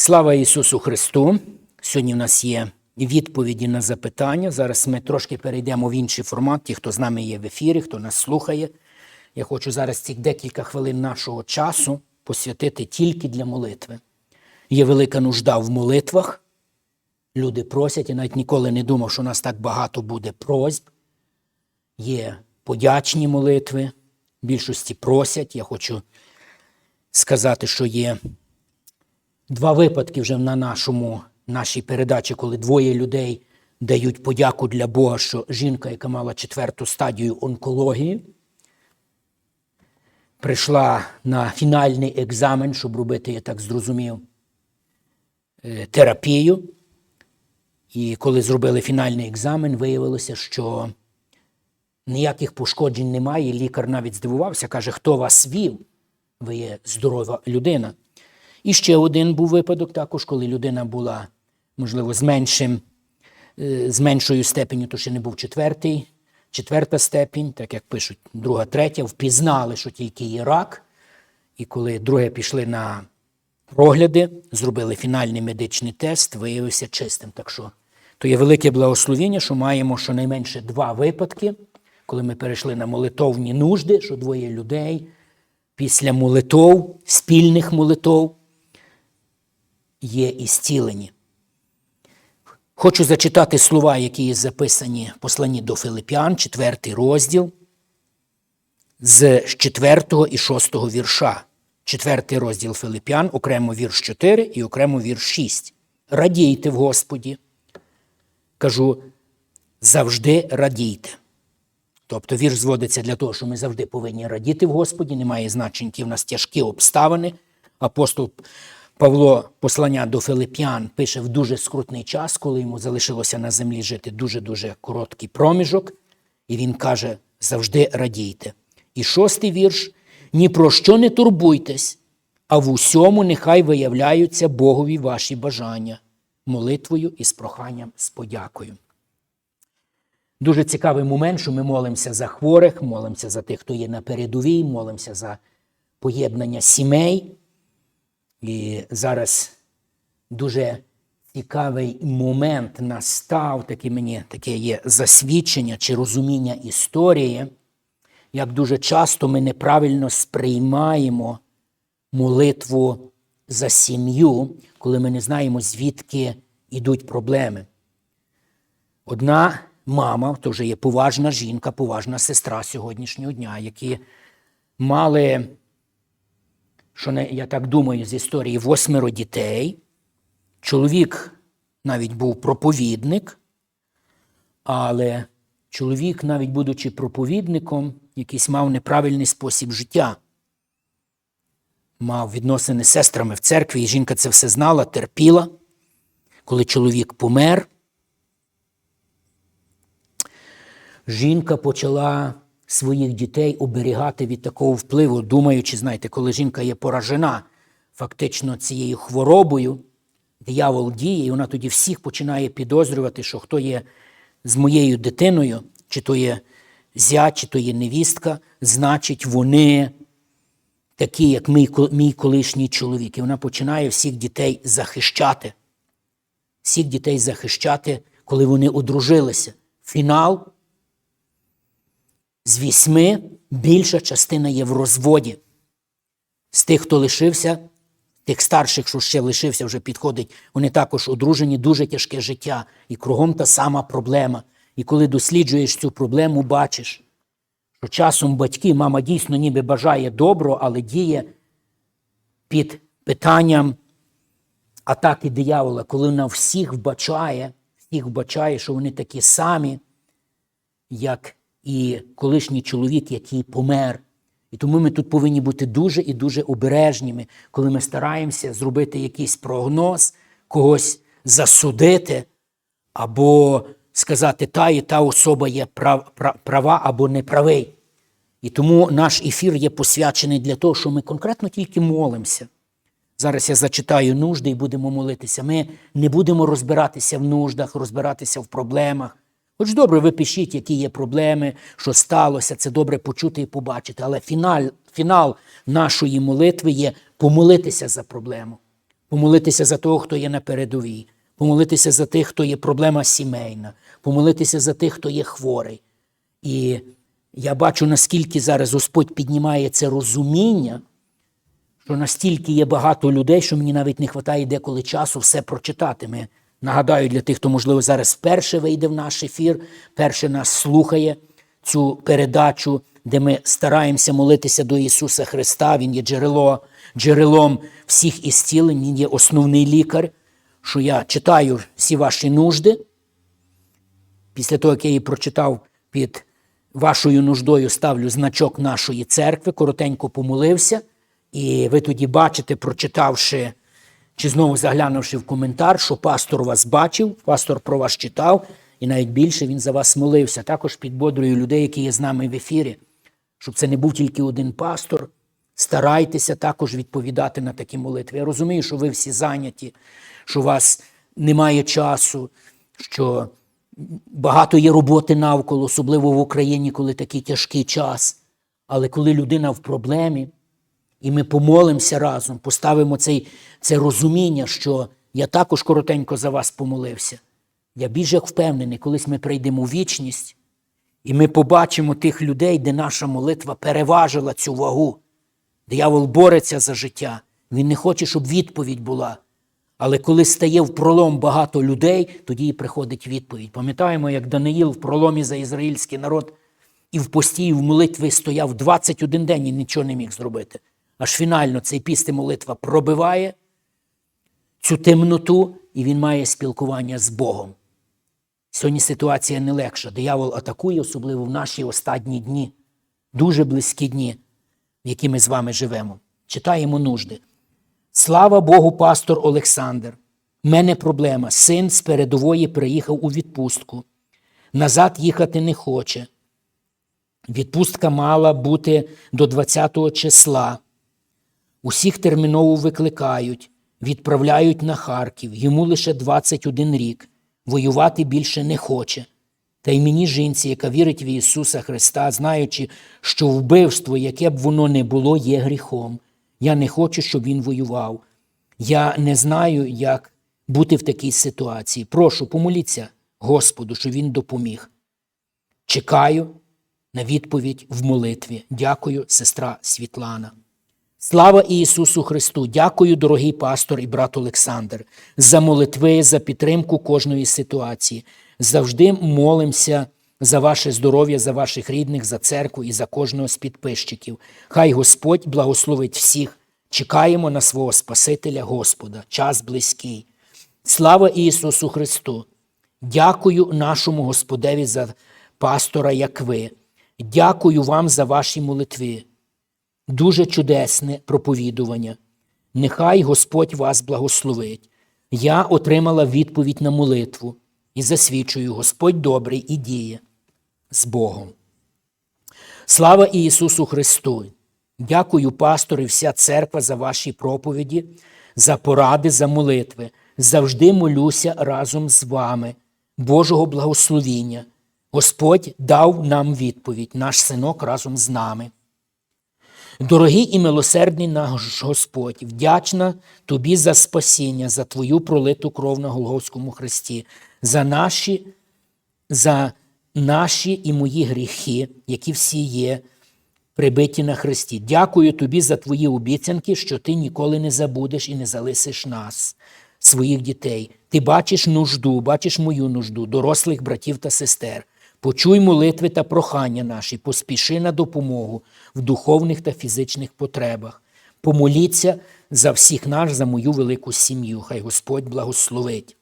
Слава Ісусу Христу! Сьогодні в нас є відповіді на запитання. Зараз ми трошки перейдемо в інший формат. Ті, хто з нами є в ефірі, хто нас слухає. Я хочу зараз ці декілька хвилин нашого часу посвятити тільки для молитви. Є велика нужда в молитвах. Люди просять, я навіть ніколи не думав, що у нас так багато буде просьб. Є подячні молитви, більшості просять. Я хочу сказати, що є два випадки вже на нашому, нашій передачі, коли двоє людей дають подяку для Бога, що жінка, яка мала четверту стадію онкології, прийшла на фінальний екзамен, щоб робити, я так зрозумів, е, терапію. І коли зробили фінальний екзамен, виявилося, що ніяких пошкоджень немає. Лікар навіть здивувався, каже, хто вас вів? Ви є здорова людина. І ще один був випадок, також, коли людина була, можливо, з меншим, е, з меншою степеню, то ще не був четвертий, четверта степінь, так як пишуть, друга, третя, впізнали, що тільки є рак. І коли друге пішли на прогляди, зробили фінальний медичний тест, виявився чистим. Так що то є велике благословіння, що маємо щонайменше два випадки, коли ми перейшли на молитовні нужди, що двоє людей після молитов, спільних молитов, є і зцілені. Хочу зачитати слова, які є записані в посланні до Филип'ян, 4 розділ, з 4 і 6 вірша. Четвертий розділ Филип'ян, окремо вірш 4 і окремо вірш 6. Радійте в Господі. Кажу, завжди радійте. Тобто вірш зводиться для того, що ми завжди повинні радіти в Господі, немає значення, які в нас тяжкі обставини. Апостол Павло послання до Филип'ян пише в дуже скрутний час, коли йому залишилося на землі жити дуже-дуже короткий проміжок, і він каже: завжди радійте. І шостий вірш: ні про що не турбуйтесь, а в усьому нехай виявляються Богові ваші бажання, молитвою і з проханням з подякою. Дуже цікавий момент, що ми молимося за хворих, молимося за тих, хто є на передовій, молимося за поєднання сімей. І зараз дуже цікавий момент настав, таке мені таке є засвідчення чи розуміння історії, як дуже часто ми неправильно сприймаємо молитву за сім'ю, коли ми не знаємо, звідки йдуть проблеми. Одна мама, то вже є поважна жінка, поважна сестра сьогоднішнього дня, які мали, що я так думаю, з історії восьмеро дітей. Чоловік навіть був проповідник, але чоловік, навіть будучи проповідником, якийсь мав неправильний спосіб життя. Мав відносини з сестрами в церкві, і жінка це все знала, терпіла. Коли чоловік помер, жінка почала своїх дітей оберігати від такого впливу, думаючи, знаєте, коли жінка є поражена фактично цією хворобою, диявол діє, і вона тоді всіх починає підозрювати, що хто є з моєю дитиною, чи то є зять, чи то є невістка, значить, вони такі, як мій, мій колишній чоловік. І вона починає всіх дітей захищати. Всіх дітей захищати, коли вони одружилися. Фінал з вісьми більша частина є в розводі. З тих, хто лишився, тих старших, що ще лишився, вже підходить, вони також одружені, дуже тяжке життя. І кругом та сама проблема. І коли досліджуєш цю проблему, бачиш, що часом батьки, мама дійсно ніби бажає добро, але діє під питанням атаки диявола, коли вона всіх вбачає, всіх вбачає, що вони такі самі, як і колишній чоловік, який помер. І тому ми тут повинні бути дуже і дуже обережними, коли ми стараємося зробити якийсь прогноз, когось засудити, або сказати, та і та особа є прав, права або неправий. І тому наш ефір є посвячений для того, що ми конкретно тільки молимося. Зараз я зачитаю нужди і будемо молитися. Ми не будемо розбиратися в нуждах, розбиратися в проблемах. Хоч добре, ви пишіть, які є проблеми, що сталося, це добре почути і побачити. Але фінал, фінал нашої молитви є помолитися за проблему. помолитися за того, хто є на передовій, помолитися за тих, хто є проблема сімейна, помолитися за тих, хто є хворий. І я бачу, наскільки зараз Господь піднімає це розуміння, що настільки є багато людей, що мені навіть не вистачає деколи часу все прочитати. Ми нагадаю для тих, хто, можливо, зараз вперше вийде в наш ефір, перше нас слухає цю передачу, де ми стараємося молитися до Ісуса Христа. Він є джерело, джерелом всіх ісцілень, Він є основний лікар, що я читаю всі ваші нужди. Після того, як я її прочитав під вашою нуждою, ставлю значок нашої церкви, коротенько помолився. І ви тоді бачите, прочитавши чи знову заглянувши в коментар, що пастор вас бачив, пастор про вас читав, і навіть більше він за вас молився. Також підбодрюю людей, які є з нами в ефірі, щоб це не був тільки один пастор. Старайтеся також відповідати на такі молитви. Я розумію, що ви всі зайняті, що у вас немає часу, що багато є роботи навколо, особливо в Україні, коли такий тяжкий час. Але коли людина в проблемі, і ми помолимося разом, поставимо цей, це розуміння, що я також коротенько за вас помолився. Я більш як впевнений, колись ми прийдемо в вічність, і ми побачимо тих людей, де наша молитва переважила цю вагу. Диявол бореться за життя. Він не хоче, щоб відповідь була. Але коли стає в пролом багато людей, тоді і приходить відповідь. Пам'ятаємо, як Даниїл в проломі за ізраїльський народ і в пості, і в молитві стояв 21 день і нічого не міг зробити. Аж фінально цей піст і молитва пробиває цю темноту, і він має спілкування з Богом. Сьогодні ситуація не легша. Диявол атакує, особливо в наші останні дні, дуже близькі дні, в які ми з вами живемо. Читаємо нужди. Слава Богу, пастор Олександр. В мене проблема. Син з передової приїхав у відпустку. Назад їхати не хоче. Відпустка мала бути до 20 числа. Усіх терміново викликають, відправляють на Харків. Йому лише 21 рік. Воювати більше не хоче. Та й мені жінці, яка вірить в Ісуса Христа, знаючи, що вбивство, яке б воно не було, є гріхом. Я не хочу, щоб він воював. Я не знаю, як бути в такій ситуації. Прошу, помоліться Господу, щоб він допоміг. Чекаю на відповідь в молитві. Дякую, сестра Світлана. Слава Ісусу Христу! Дякую, дорогий пастор і брат Олександр, за молитви, за підтримку кожної ситуації. Завжди молимося за ваше здоров'я, за ваших рідних, за церкву і за кожного з підписчиків. Хай Господь благословить всіх. Чекаємо на свого Спасителя Господа. Час близький. Слава Ісусу Христу! Дякую нашому Господеві за пастора, як ви. Дякую вам за ваші молитви. Дуже чудесне проповідування. Нехай Господь вас благословить. Я отримала відповідь на молитву і засвідчую, Господь добрий і діє з Богом. Слава Ісусу Христу! Дякую, пастор і вся церква за ваші проповіді, за поради, за молитви. Завжди молюся разом з вами, Божого благословіння. Господь дав нам відповідь, наш синок разом з нами. Дорогий і милосердний наш Господь, вдячна Тобі за спасіння, за Твою пролиту кров на Голгофському Христі, за наші, за наші і мої гріхи, які всі є прибиті на Христі. Дякую Тобі за Твої обіцянки, що Ти ніколи не забудеш і не залишиш нас, своїх дітей. Ти бачиш нужду, бачиш мою нужду, дорослих братів та сестер. Почуй молитви та прохання наші, поспіши на допомогу в духовних та фізичних потребах. Помоліться за всіх нас, за мою велику сім'ю. Хай Господь благословить.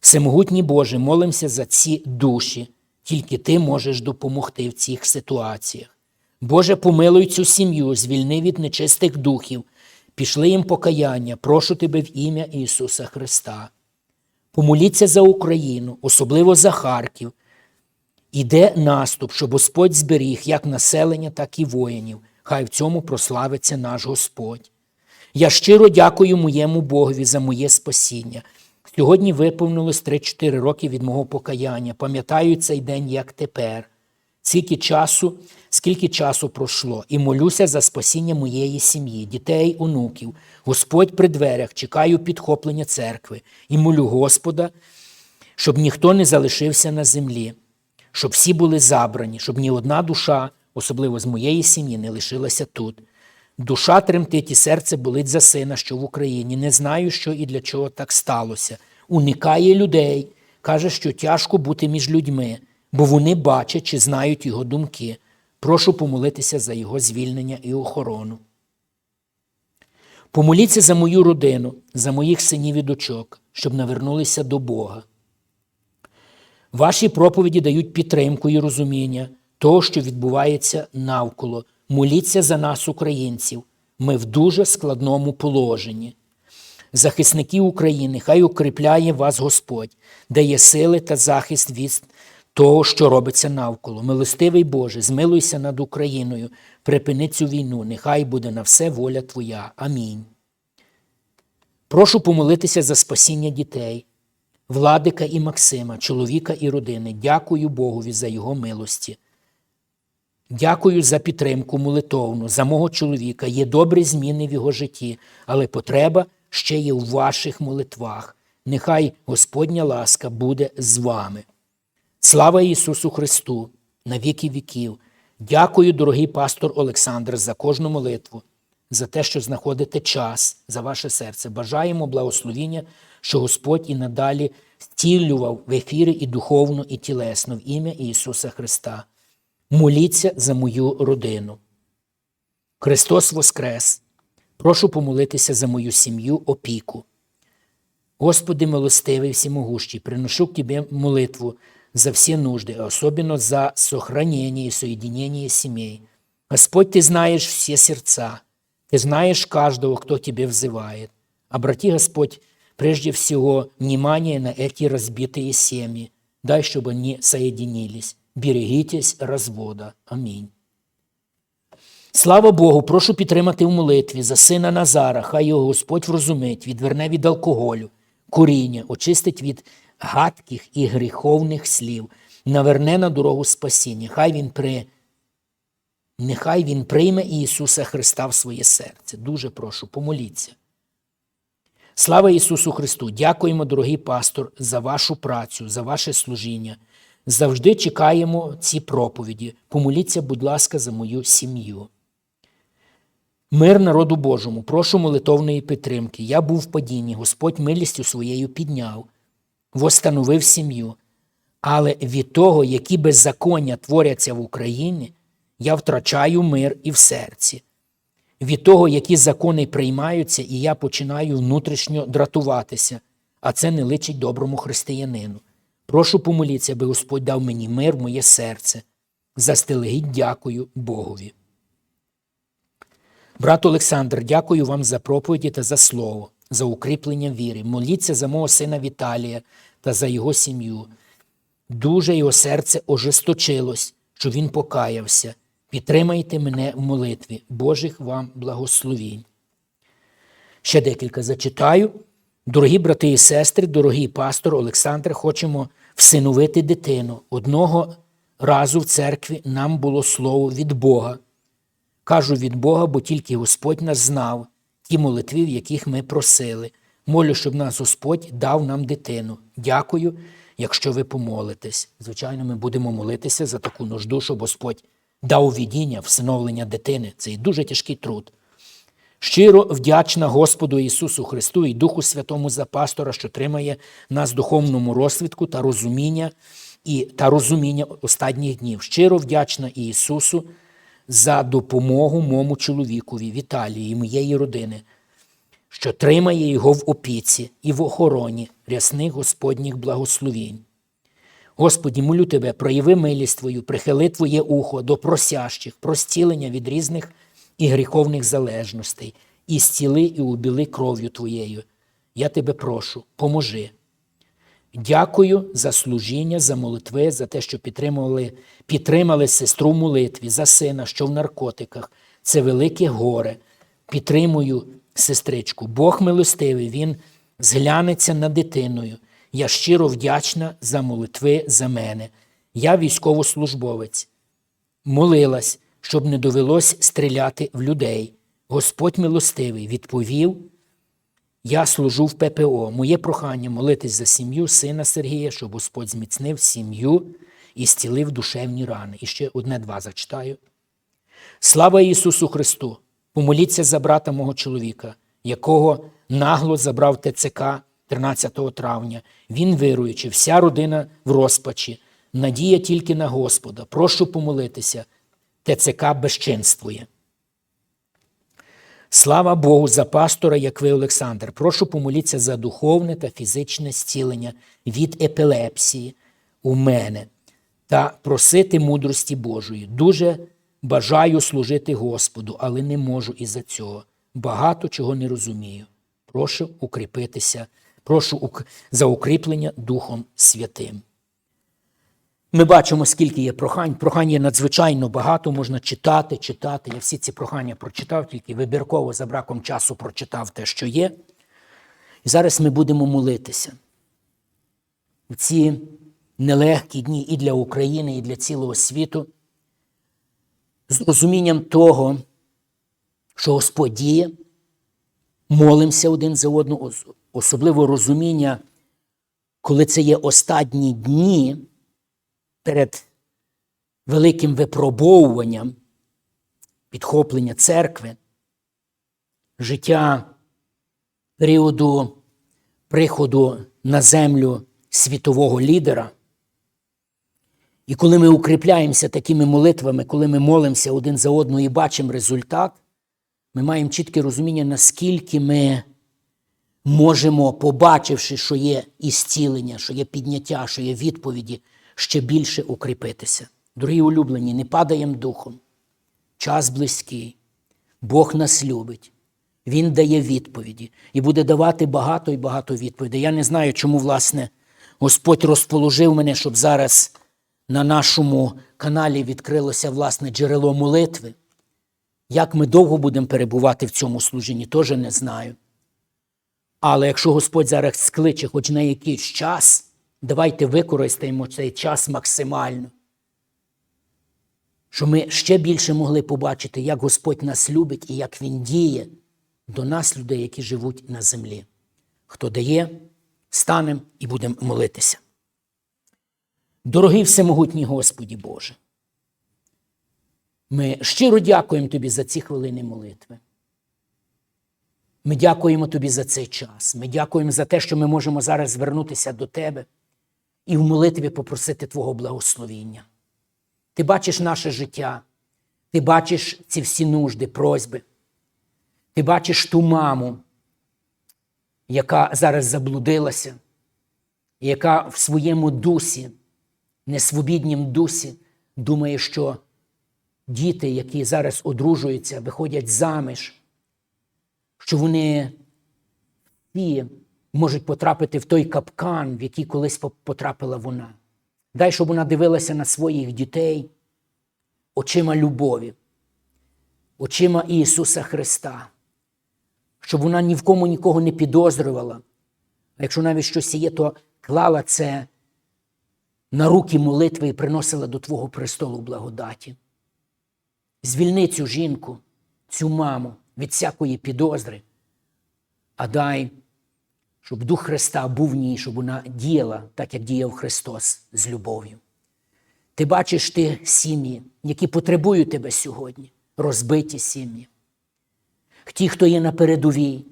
Всемогутній Боже, молимося за ці душі, тільки Ти можеш допомогти в цих ситуаціях. Боже, помилуй цю сім'ю, звільни від нечистих духів, пішли їм покаяння, прошу Тебе в ім'я Ісуса Христа. Помоліться за Україну, особливо за Харків. Іде наступ, щоб Господь зберіг як населення, так і воїнів. Хай в цьому прославиться наш Господь. Я щиро дякую моєму Богові за моє спасіння. Сьогодні виповнилось 3-4 роки від мого покаяння. Пам'ятаю цей день, як тепер. скільки часу, скільки часу пройшло, і молюся за спасіння моєї сім'ї, дітей, онуків. Господь при дверях, чекаю підхоплення церкви і молю Господа, щоб ніхто не залишився на землі, щоб всі були забрані, щоб ні одна душа, особливо з моєї сім'ї, не лишилася тут. Душа тремтить і серце болить за сина, що в Україні. Не знаю, що і для чого так сталося. Уникає людей, каже, що тяжко бути між людьми, бо вони бачать чи знають його думки. Прошу помолитися за його звільнення і охорону. Помоліться за мою родину, за моїх синів і дочок, щоб навернулися до Бога. Ваші проповіді дають підтримку і розуміння того, що відбувається навколо. Моліться за нас, українців. Ми в дуже складному положенні. Захисники України, хай укріпляє вас Господь, дає сили та захист від того, що робиться навколо. Милостивий Боже, змилуйся над Україною, припини цю війну, нехай буде на все воля Твоя. Амінь. Прошу помолитися за спасіння дітей, Владика і Максима, чоловіка і родини. Дякую Богові за його милості. Дякую за підтримку молитовну, за мого чоловіка. Є добрі зміни в його житті, але потреба ще є у ваших молитвах. Нехай Господня ласка буде з вами. Слава Ісусу Христу! На віки віків! Дякую, дорогий пастор Олександр, за кожну молитву, за те, що знаходите час за ваше серце. Бажаємо благословіння, що Господь і надалі зцілював в ефірі і духовно, і тілесно в ім'я Ісуса Христа. Моліться за мою родину. Христос Воскрес! Прошу помолитися за мою сім'ю, опіку. Господи милостивий всемогущий, приношу к Тебе молитву за все нужды, а особенно за сохранение и соединение семей. Господь, Ты знаешь все сердца, Ты знаешь каждого, кто Тебе взывает. Обрати, Господь, прежде всего внимание на эти разбитые семьи. Дай, чтобы они соединились. Берегитесь развода. Амінь. Слава Богу, прошу підтримати в молитві за сина Назара, хай його Господь врозумить, відверне від алкоголю, куріння, очистить від гадких і гріховних слів, наверне на дорогу спасіння. Хай він при... Нехай він прийме Ісуса Христа в своє серце. Дуже прошу, помоліться. Слава Ісусу Христу! Дякуємо, дорогий пастор, за вашу працю, за ваше служіння. Завжди чекаємо ці проповіді. Помоліться, будь ласка, за мою сім'ю. Мир народу Божому, прошу молитовної підтримки. Я був в падінні, Господь милістю своєю підняв, восстановив сім'ю. Але від того, які беззаконня творяться в Україні, я втрачаю мир і в серці. Від того, які закони приймаються, і я починаю внутрішньо дратуватися, а це не личить доброму християнину. Прошу помоліться, аби Господь дав мені мир в моє серце. Застелегідь дякую Богові. Брат Олександр, дякую вам за проповіді та за слово, за укріплення віри. Моліться за мого сина Віталія та за його сім'ю. Дуже його серце ожесточилось, що він покаявся. Підтримайте мене в молитві. Божих вам благословінь. Ще декілька зачитаю. Дорогі брати і сестри, дорогий пастор Олександр, хочемо всиновити дитину. Одного разу в церкві нам було слово від Бога. Кажу від Бога, бо тільки Господь нас знав, ті молитви, в яких ми просили. Молю, щоб нас Господь дав нам дитину. Дякую, якщо ви помолитесь. Звичайно, ми будемо молитися за таку нужду, щоб Господь дав видіння, всиновлення дитини. Це і дуже тяжкий труд. Щиро вдячна Господу Ісусу Христу і Духу Святому за пастора, що тримає нас в духовному розвитку та розуміння і, та розуміння останніх днів. Щиро вдячна Ісусу за допомогу моєму чоловікові Віталії і моєї родини, що тримає його в опіці і в охороні рясних Господніх благословінь. Господі, молю Тебе, прояви милість Твою, прихили Твоє ухо до просящих, про зцілення від різних і гріховних залежностей, і зціли і убіли кров'ю Твоєю. Я тебе прошу, поможи. Дякую за служіння, за молитви, за те, що підтримували, підтримали сестру в молитві, за сина, що в наркотиках. Це велике горе. Підтримую сестричку. Бог милостивий, Він зглянеться над дитиною. Я щиро вдячна за молитви за мене. Я військовослужбовець. молилась, щоб не довелось стріляти в людей. Господь милостивий відповів: Я служу в ППО. Моє прохання молитись за сім'ю сина Сергія, щоб Господь зміцнив сім'ю і зцілив душевні рани. І ще одне-два зачитаю. Слава Ісусу Христу! Помоліться за брата мого чоловіка, якого нагло забрав ТЦК 13 травня. Він вируючи, вся родина в розпачі. Надія тільки на Господа. Прошу помолитися. ТЦК безчинствує. Слава Богу за пастора, як ви, Олександр. Прошу помоліться за духовне та фізичне зцілення від епілепсії у мене та просити мудрості Божої. Дуже бажаю служити Господу, але не можу із-за цього. Багато чого не розумію. Прошу укріпитися, прошу за укріплення Духом Святим. Ми бачимо, скільки є прохань. Прохань є надзвичайно багато, можна читати, читати. Я всі ці прохання прочитав, тільки вибірково за браком часу прочитав те, що є. І зараз ми будемо молитися. В ці нелегкі дні і для України, і для цілого світу, з розумінням того, що Господь діє, молимося один за одного, особливо розуміння, коли це є останні дні перед великим випробовуванням підхоплення церкви, життя періоду приходу на землю світового лідера. І коли ми укріпляємося такими молитвами, коли ми молимося один за одного і бачимо результат, ми маємо чітке розуміння, наскільки ми можемо, побачивши, що є ісцілення, що є підняття, що є відповіді, ще більше укріпитися. Дорогі улюблені, не падаємо духом. Час близький. Бог нас любить. Він дає відповіді і буде давати багато і багато відповідей. Я не знаю, чому, власне, Господь розположив мене, щоб зараз на нашому каналі відкрилося власне джерело молитви. Як ми довго будемо перебувати в цьому служінні, теж не знаю. Але якщо Господь зараз скличе хоч на якийсь час, давайте використаємо цей час максимально. Щоб ми ще більше могли побачити, як Господь нас любить і як Він діє до нас, людей, які живуть на землі. Хто дає, станемо і будемо молитися. Дорогий всемогутній Господі Боже, ми щиро дякуємо Тобі за ці хвилини молитви. Ми дякуємо Тобі за цей час. Ми дякуємо за те, що ми можемо зараз звернутися до Тебе і в молитві попросити Твого благословіння. Ти бачиш наше життя, ти бачиш ці всі нужди, просьби. Ти бачиш ту маму, яка зараз заблудилася, яка в своєму дусі, несвобіднім дусі, думає, що діти, які зараз одружуються, виходять заміж, що вони всі можуть потрапити в той капкан, в який колись потрапила вона. Дай, щоб вона дивилася на своїх дітей очима любові, очима Ісуса Христа, щоб вона ні в кому нікого не підозрювала. А якщо навіть щось є, то клала це на руки молитви і приносила до Твого престолу благодаті. Звільни цю жінку, цю маму від всякої підозри, а дай, щоб Дух Христа був в ній, щоб вона діяла так, як діяв Христос з любов'ю. Ти бачиш ти сім'ї, які потребують тебе сьогодні, розбиті сім'ї. Ті, хто є на передовій,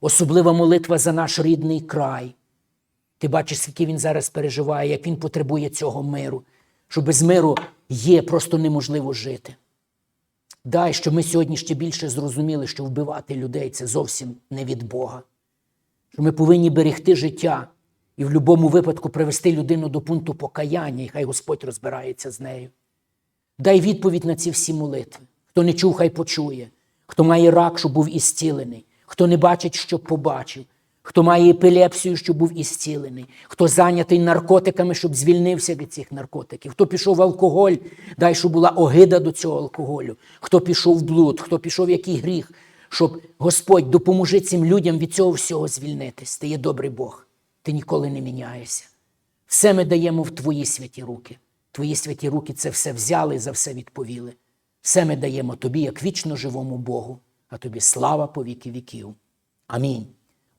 особлива молитва за наш рідний край. Ти бачиш, скільки він зараз переживає, як він потребує цього миру, що без миру є просто неможливо жити. Дай, щоб ми сьогодні ще більше зрозуміли, що вбивати людей це зовсім не від Бога. Що ми повинні берегти життя і в будь-якому випадку привести людину до пункту покаяння, і хай Господь розбирається з нею. Дай відповідь на ці всі молитви. Хто не чув, хай почує. Хто має рак, щоб був ісцілений, хто не бачить, щоб побачив, хто має епілепсію, щоб був ісцілений, хто зайнятий наркотиками, щоб звільнився від цих наркотиків, хто пішов в алкоголь, дай, щоб була огида до цього алкоголю, хто пішов в блуд, хто пішов в який гріх, щоб Господь допоможи цим людям від цього всього звільнитись. Ти є добрий Бог, ти ніколи не міняєшся. Все ми даємо в Твої святі руки. Твої святі руки це все взяли і за все відповіли. Все ми даємо тобі, як вічно живому Богу, а тобі слава по віки віків. Амінь.